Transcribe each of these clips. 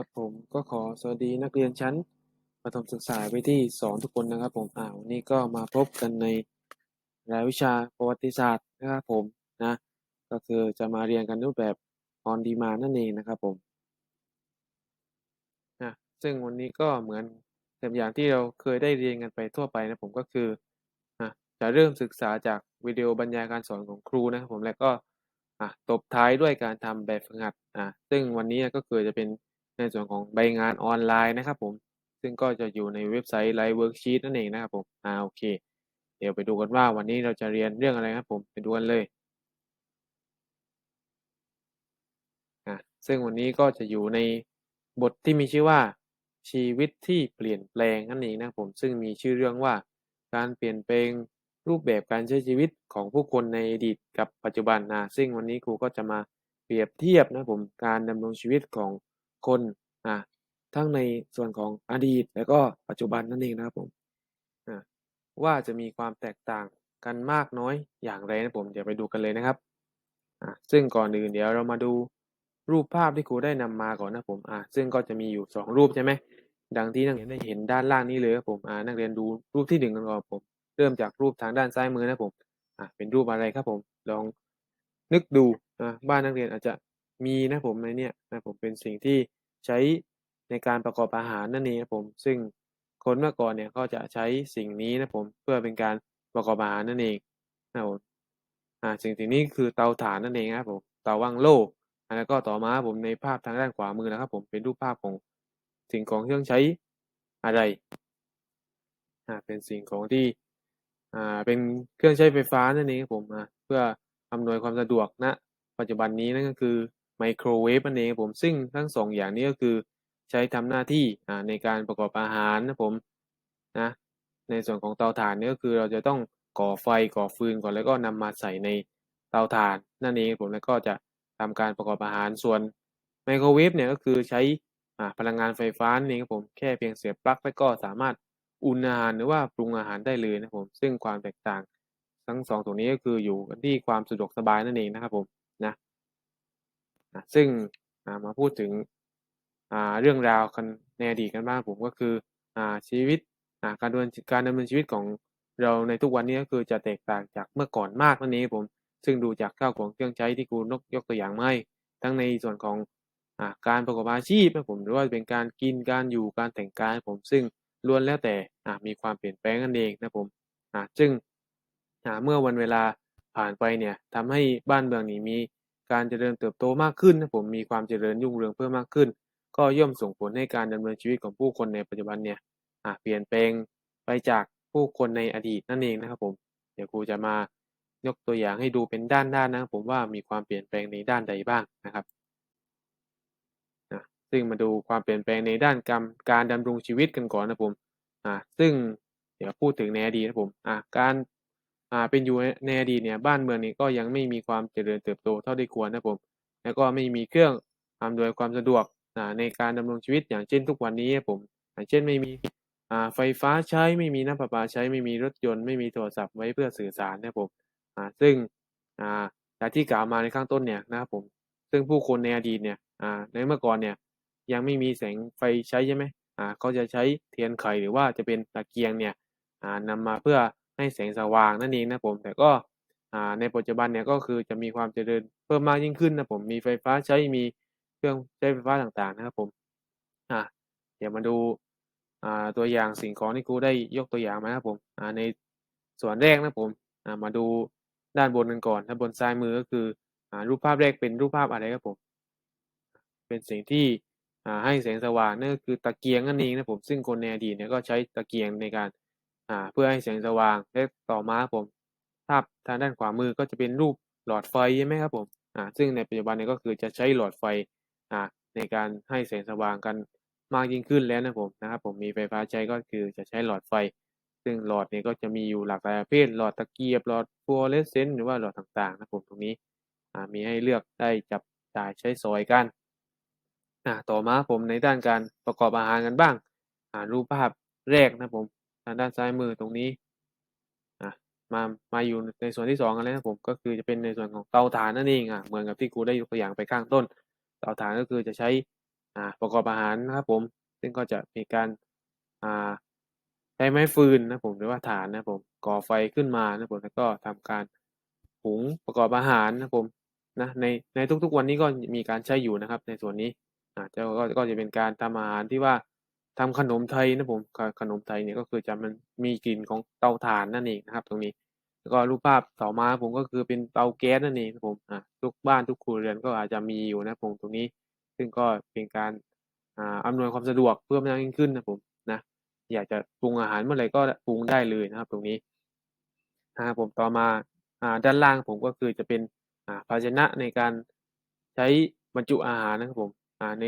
ครับผมก็ขอสวัสดีนักเรียนชั้นประถมศึกษาปีที่สองทุกคนนะครับผมอ่าวันนี้ก็มาพบกันในรายวิชาประวัติศาสตร์นะครับผมนะก็คือจะมาเรียนกันรูปแบบ on demand นั่นเองนะครับผมนะซึ่งวันนี้ก็เหมือนเดิมอย่างที่เราเคยได้เรียนกันไปทั่วไปนะผมก็คืออะจะเริ่มศึกษาจากวิดีโอบรรยายการสอนของครูนะครับผมแล้วก็ตบท้ายด้วยการทำแบบฝึกหัดอะซึ่งวันนี้ก็คือจะเป็น ในส่วนของใบงานออนไลน์นะครับผมซึ่งก็จะอยู่ในเว็บไซต์ Live Worksheet นั่นเองนะครับผมอ่าโอเค เดี๋ยวไปดูกันว่าวันนี้เราจะเรียนเรื่องอะไรครับผมไปดูกันเลยอะซึ่งวันนี้ก็จะอยู่ในบทที่มีชื่อว่าชีวิตที่เปลี่ยนแปลงนั่นเองนะครับผมซึ่งมีชื่อเรื่องว่า การเปลี่ยนแปลงรูปแบบการใช้ชีวิตของผู้คนในอดีตกับปัจจุบันนะซึ่งวันนี้ครูก็จะมาเปรียบเทียบนะผมการดำรงชีวิตของ คนอะทั้งในส่วนของอดีต และก็ปัจจุบันนั่นเองนะครับผมอะว่าจะมีความแตกต่างกันมากน้อยอย่างไรนะผมเดี๋ยวไปดูกันเลยนะครับอะซึ่งก่อนอื่นเดี๋ยวเรามาดูรูปภาพที่ครูได้นำมาก่อนนะผมอะซึ่งก็จะมีอยู่สองรูปใช่ไหมดังที่นักเรียนได้เห็นด้านล่างนี้เลยครับผมอ่านักเรียนดูรูปที่หนึ่งกันก่อนผม เริ่มจากรูปทางด้านซ้ายมือนะผมอะเป็นรูปอะไรครับผมลองนึกดูอะบ้านนักเรียนอาจจะมีนะผมในเนี้ยนะผมเป็นสิ่งที่ ใช้ในการประกอบอาหารนั่นเองนะผม ซึ่งคนเมื่อก่อนเนี่ยก็จะใช้สิ่งนี้นะผมเพื่อเป็นการประกอบอาหารนั่นเองนะผมอ่าสิ่งสิ่งนี้คือเตาถ่านนั่นเองครับผมเตาว่างโล่แล้วก็ต่อมาผมในภาพทางด้านขวามือนะครับ ผมเป็นรูปภาพของสิ่งของเครื่องใช้อะไรอ่าเป็นสิ่งของที่อ่าเป็นเครื่องใช้ไฟฟ้านั่นเองครับผมอ่าเพื่ออำนวยความสะดวกณนะปัจจุบันนี้นั่นก็คือ ไมโครเวฟนั่นเองครับผมซึ่งทั้งสองอย่างนี้ก็คือใช้ทำหน้าที่ในการประกอบอาหารนะผมนะในส่วนของเตาถ่านนี่ก็คือเราจะต้องก่อไฟก่อฟืนก่อนแล้วก็นำมาใส่ในเตาถ่านนั่นเองผมแล้วก็จะทำการประกอบอาหารส่วนไมโครเวฟเนี่ยก็คือใช้พลังงานไฟฟ้านั่ครับผมแค่เพียงเสียบปลั๊กแล้วก็สามารถอุ่นอาหารหรือว่าปรุงอาหารได้เลยนะผมซึ่งความแตกต่างทั้งสองตรงนี้ก็คืออยู่กันที่ความสะดวกสบายนั่นเองนะครับผมนะ นะซึ่งมาพูดถึงเรื่องราวกันในอดีตกันบ้างผมก็คือชีวิตการดำเนินการดำเนินชีวิตของเราในทุกวันนี้ก็คือจะแตกต่างจากเมื่อก่อนมากนั่นเองผมซึ่งดูจากข้าวของเครื่องใช้ที่ครูนกยกตัวอย่างไมาให้ทั้งในส่วนของอการประกอบอาชีพนะผมหรือว่าเป็นการกินการอยู่การแต่งกายผมซึ่งล้วนแล้วแต่มีความเปลี่ยนแปลงนั่นเองนะผมซึ่งเมื่อวันเวลาผ่านไปเนี่ยทำให้บ้านเมืองนี้มี การเจริญเติบโตมากขึ้นนะผมมีความเจริญรุ่งเรืองเพิ่มมากขึ้น ก็ย่อมส่งผลให้การดำเนินชีวิตของผู้คนในปัจจุบันเนี่ยเปลี่ยนแปลงไปจากผู้คนในอดีตนั่นเองนะครับผมเดี๋ยวครูจะมายกตัวอย่างให้ดูเป็นด้านๆนนะผมว่ามีความเปลี่ยนแปลงในด้านใดบ้างนะครับนะซึ่งมาดูความเปลี่ยนแปลงในด้านการมการดำรงชีวิตกันก่อนนะผมอ่าซึ่งเดี๋ยวพูดถึงในอดีตนะผมอ่าการ อ่าเป็นอยู่ในอดีตเนี่ยบ้านเมืองนี้ก็ยังไม่มีความเจริญเติบโตเท่าที่ควรนะผม แล้วก็ไม่มีเครื่องอำนวยความสะดวกอ่าในการดำรงชีวิตอย่างเช่นทุกวันนี้ผมอย่างเช่นไม่มีอ่าไฟฟ้าใช้ไม่มีน้ำประปาใช้ไม่มีรถยนต์ไม่มีโทรศัพท์ไว้เพื่อสื่อสารนะผมอ่าซึ่งอ่าจากที่กล่าวมาในข้างต้นเนี่ยนะครับผม ซึ่งผู้คนในอดีตเนี่ยอ่าในเมื่อก่อนเนี่ยยังไม่มีแสงไฟใช้ใช่ไหมอ่าเขาจะใช้เทียนไขหรือว่าจะเป็นตะเกียงเนี่ยอ่านำมาเพื่อ ให้แสงสว่างนั่นเองนะผมแต่ก็ในปัจจุบันเนี่ยก็คือจะมีความเจริญเพิ่มมากยิ่งขึ้นนะผมมีไฟฟ้าใช้มีเครื่องใช้ไฟฟ้าต่างๆนะครับผมอ่าเดี๋ยวมาดูอ่าตัวอย่างสิ่งของที่ครูได้ยกตัวอย่างมาครับผมอ่าในส่วนแรกนะผมอ่ามาดูด้านบนกันก่อนด้านบนซ้ายมือก็คืออ่ารูปภาพแรกเป็นรูปภาพอะไรครับผม เป็นสิ่งที่อ่าให้แสงสว่างนั่นก็คือตะเกียงนั่นเองนะผมซึ่งคนในอดีตเนี่ยก็ใช้ตะเกียงในการ อ่าเพื่อให้แสงสว่างและต่อมาผมภาพทางด้านขวามือก็จะเป็นรูปหลอดไฟใช่ไหมครับผมอ่าซึ่งในปัจจุบันนี้ก็คือจะใช้หลอดไฟอ่าในการให้แสงสว่างกันมากยิ่งขึ้นแล้วนะผมนะครับผมมีไฟฟ้าใช้ก็คือจะใช้หลอดไฟ ซึ่งหลอดนี้ก็จะมีอยู่หลากหลายประเภทหลอดตะเกียบหลอดฟลูออเรสเซนต์หรือว่าหลอดต่างๆนะผมตรงนี้อ่ามีให้เลือกได้จับจ่ายใช้สอยกันอ่าต่อมาผมในด้านการประกอบอาหารกันบ้างอ่ารูปภาพแรกนะผมางด้านซ้ายมือตรงนี้อ่ามามาอยู่ในส่วนที่2กันแล้วนะผมก็คือจะเป็นในส่วนของเตาถ่านนั่นเองอะเหมือนกับที่ครูได้ยกตัวอย่างไปข้างต้น เตาถ่านก็คือจะใช้อ่าประกอบอาหารนะครับผม ซึ่งก็จะมีการอ่าใช้ไม้ฟืนนะผมหรือว่าถ่านนะผมก่อไฟขึ้นมานะผมแล้วก็ทำการหุงประกอบอาหารนะผมนะในในทุกๆวันนี้ก็มีการใช้อยู่นะครับ ในส่วนนี้อ่าจะก็ก็จะเป็นการทำอาหารที่ว่า ทำขนมไทยนะผมขนมไทยเนี่ยก็คือจะมันมีกลิ่นของเตาถ่านนั่นเองนะครับ ตรงนี้ แล้วก็รูปภาพต่อมาผมก็คือเป็นเตาแก๊สนั่นเองครับผมอ่าทุกบ้านทุกครัวเรือนก็อาจจะมีอยู่นะผมตรงนี้ ซึ่งก็เป็นการอ่าอำนวยความสะดวกเพิ่มมากยิ่งขึ้นนะผมนะอยากจะปรุงอาหารเมื่อไหร่ก็ปรุงได้เลยนะครับ ตรงนี้นะครับผมต่อมาอ่าด้านล่างผมก็คือจะเป็นอ่าภาชนะในการใช้บรรจุอาหารนะครับผมอ่าใน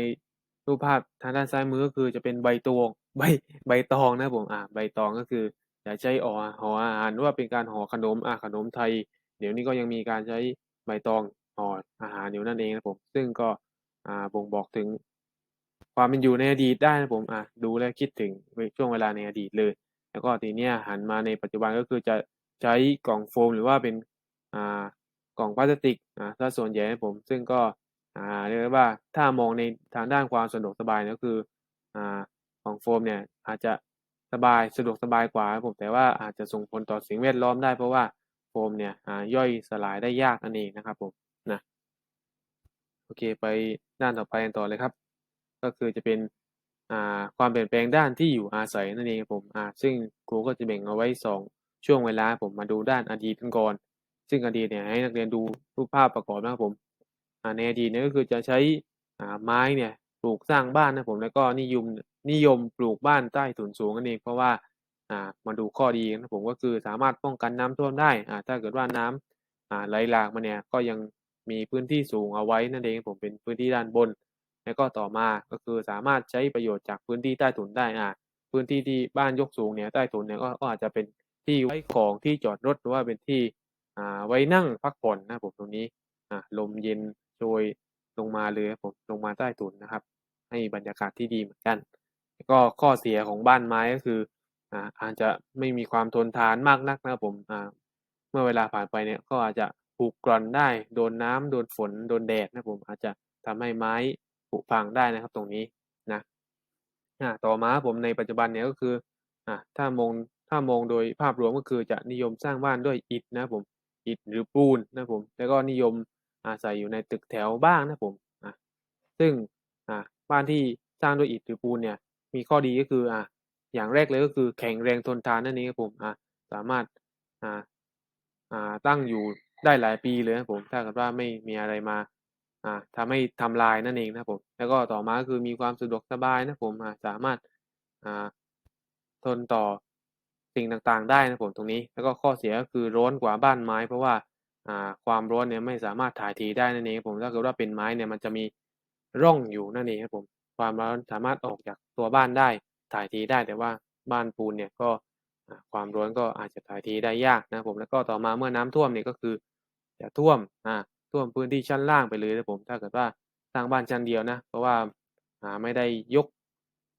รูปภาพทางด้านซ้ายมือก็คือจะเป็นใบตองใบใบตองนะผมอ่าใบตองก็คือจะใช้ห่อห่ออาหารหรือว่าเป็นการห่อขนมอ่าขนมไทย เดี๋ยวนี้ก็ยังมีการใช้ใบตองห่ออาหารอยู่นั่นเองนะผมซึ่งก็อ่าบ่งบอกถึง ความเป็นอยู่ในอดีตได้นะผมอะดูแล้วคิดถึงช่วงเวลาในอดีตเลย แล้วก็ทีเนี้ยหันมาในปัจจุบันก็คือจะใช้กล่องโฟมหรือว่าเป็นอ่ากล่องพลาสติกอ่าถ้าส่วนใหญ่นะผมซึ่งก็ อ่าเรียกว่าถ้ามองในทางด้านความสะดวกสบายก็คืออ่ากล่องโฟมเนี่ยอาจจะสบายสะดวกสบายกว่าผมแต่ว่าอาจจะส่งผลต่อสิ่งแวดล้อมได้เพราะว่าโฟมเนี่ยย่อยสลายได้ยากนั่นเองนะครับผมนะโอเคไปด้านต่อไปกันต่อเลยครับ ก็คือจะเป็นอ่าความเปลี่ยนแปลงด้านที่อยู่อาศัยนั่นเองครับผมอ่าซึ่งครูก็จะแบ่งเอาไว้ 2 ช่วงเวลาผมมาดูด้านอดีตกันก่อน ซึ่งอดีตเนี่ยให้นักเรียนดูรูปภาพประกอบนะครับผม ในอดีตเนี่ยก็คือจะใช้ไม้เนี่ยปลูกสร้างบ้านนะผมแล้วก็นิยมนิยมปลูกบ้านใต้ถุนสูงนั่นเองเพราะว่ามาดูข้อดีนะผมก็คือสามารถป้องกันน้ำท่วมได้ถ้าเกิดว่าน้ำอ่าไหลหลากมาเนี่ยก็ยังมีพื้นที่สูงเอาไว้นั่นเองผมเป็นพื้นที่ด้านบน แล้วก็ต่อมาก็คือสามารถใช้ประโยชน์จากพื้นที่ใต้ถุนได้อ่าพื้นที่ที่บ้านยกสูงเนี่ยใต้ถุนเนี่ยก็อาจจะเป็นที่ไว้ของที่จอดรถหรือว่าเป็นที่ไว้นั่งพักผ่อนนะผมตรงนี้ลมเย็น โชยลงมาเลยผมลงมาใต้ถุนนะครับ ให้บรรยากาศที่ดีเหมือนกัน แล้วก็ข้อเสียของบ้านไม้ก็คืออ่าอาจจะไม่มีความทนทานมากนักนะครับผมอ่าเมื่อเวลาผ่านไปเนี่ยก็อาจจะผุกร่อนได้โดนน้ำโดนฝนโดนแดดนะผมอาจจะทำให้ไม้ผุพังได้นะครับตรงนี้นะอ่าต่อมาผมในปัจจุบันเนี่ยก็คืออ่าถ้ามองถ้ามองโดยภาพรวมก็คือจะนิยมสร้างบ้านด้วยอิฐนะผมอิฐหรือปูนนะผมแล้วก็นิยม อาศัยอยู่ในตึกแถวบ้างนะผมอ่าซึ่งอ่าบ้านที่สร้างด้วยอิฐหรือปูนเนี่ย มีข้อดีก็คืออ่าอย่างแรกเลยก็คือแข็งแรงทนทานนั่นเองครับผมอ่าสามารถอ่าอ่าตั้งอยู่ได้หลายปีเลยนะผมถ้าเกิดว่าไม่มีอะไรมาอ่าทำให้ทำลายนั่นเองนะผมแล้วก็ต่อมาคือมีความสะดวกสบายนะผมอ่าสามารถอ่าทนต่อสิ่งต่างๆ ได้นะผมตรงนี้ แล้วก็ข้อเสียก็คือร้อนกว่าบ้านไม้ เพราะว่า อ่าความร้อนเนี่ยไม่สามารถถ่ายทีได้นั่นเองผมถ้าเกิดว่าเป็นไม้เนี่ยมันจะมีร่องอยู่นั่นเองครับผมความร้อนสามารถออกจากตัวบ้านได้ถ่ายทีได้แต่ว่าบ้านปูนเนี่ยก็ความร้อนก็อาจจะถ่ายทีได้ยากนะผมแล้วก็ต่อมาเมื่อน้ำท่วมเนี่ยก็คือจะท่วมอ่าท่วมพื้นที่ชั้นล่างไปเลยนะผมถ้าเกิดว่าสร้างบ้านชั้นเดียวนะ เพราะว่าไม่ได้ยก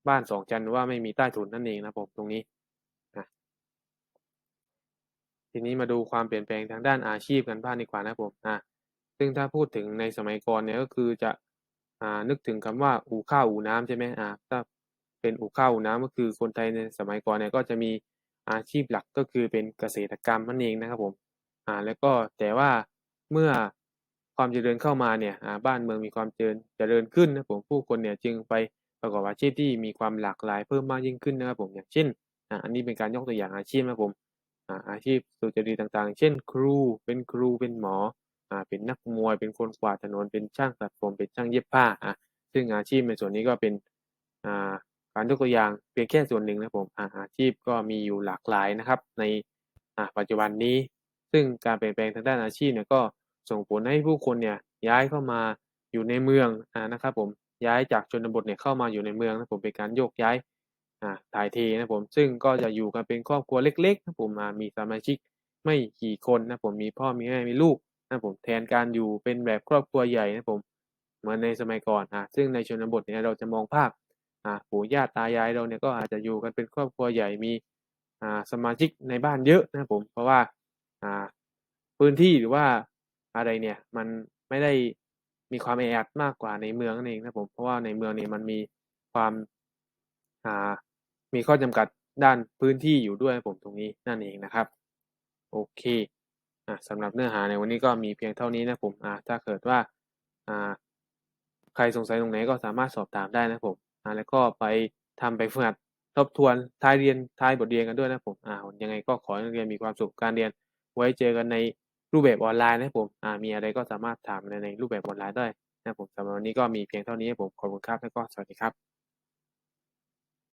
บ้านสองชั้นว่าไม่มีใต้ถุนนั่นเองนะผมตรงนี้ ทีนี้มาดูความเปลี่ยนแปลงทางด้านอาชีพกันบ้างดีกว่านะผมอ่าซึ่งถ้าพูดถึงในสมัยก่อนเนี่ยก็คือจะอ่านึกถึงคำว่าอู่ข้าวอู่น้ำใช่ไหมอ่าถ้าเป็นอู่ข้าวอู่น้ำก็คือคนไทยในสมัยก่อนเนี่ยก็จะมีอาชีพหลักก็คือเป็นเกษตรกรรมนั่นเองนะครับผมอ่าแล้วก็แต่ว่าเมื่อความเจริญเข้ามาเนี่ยอ่าบ้านเมืองมีความเจริญเจริญขึ้นนะผมผู้คนเนี่ยจึงไปประกอบอาชีพที่มีความหลากหลายเพิ่มมากยิ่งขึ้นนะครับผมอย่างเช่นอ่าอันนี้เป็นการยกตัวอย่างอาชีพนะผม อาชีพสุจริตต่างๆ เช่น ครู เป็นครู เป็นหมออ่าเป็นนักมวย เป็นคนกวาดถนน เป็นช่างตัดผม เป็นช่างเย็บผ้าอ่าซึ่งอาชีพในส่วนนี้ก็เป็นอ่าการยกตัวอย่างเพียงแค่ส่วนหนึ่งนะผมอาอาชีพก็มีอยู่หลากหลายนะครับ ในปัจจุบันนี้ ซึ่งการเปลี่ยนแปลงทางด้านอาชีพเนี่ยก็ส่งผลให้ผู้คนเนี่ยย้ายเข้ามาอยู่ในเมืองอ่านะครับผมย้ายจากชนบทเนี่ยเข้ามาอยู่ในเมืองนะผมเป็นการโยกย้าย ถ่ายเทนะผมซึ่งก็จะอยู่กันเป็นครอบครัวเล็กๆนะผมมีสมาชิกไม่กี่คนนะผมมีพ่อมีแม่มีลูกนะผมแทนการอยู่เป็นแบบครอบครัวใหญ่นะผมเหมือนในสมัยก่อนอ่าซึ่งในชนบทเนี่ยเราจะมองภาพอ่าปู่ย่าตายายเราเนี่ยก็อาจจะอยู่กันเป็นครอบครัวใหญ่มีอ่าสมาชิกในบ้านเยอะนะผมเพราะว่าอ่าพื้นที่หรือว่าอะไรเนี่ยมันไม่ได้มีความแออัดมากกว่าในเมืองนั่นเองนะผมเพราะว่าในเมืองเนี่ยมันมีความอ่า มีข้อจำกัดด้านพื้นที่อยู่ด้วยผมตรงนี้นั่นเองนะครับโอเคอ่าสำหรับเนื้อหาในวันนี้ก็มีเพียงเท่านี้นะผมอ่าถ้าเกิดว่าอ่าใครสงสัยตรงไหนก็สามารถสอบถามได้นะผมอ่าแล้วก็ไปทำแบบฝึกหัดทบทวนท้ายเรียนท้ายบทเรียนกันด้วยนะผมอ่ายังไงก็ขอให้นักเรียนมีความสุขการเรียน ไว้เจอกันในรูปแบบออนไลน์นะผมอ่ามีอะไรก็สามารถถามในรูปแบบออนไลน์ได้นะผมสำหรับวันนี้ก็มีเพียงเท่านี้ผมขอบคุณครับแล้วก็สวัสดีครับ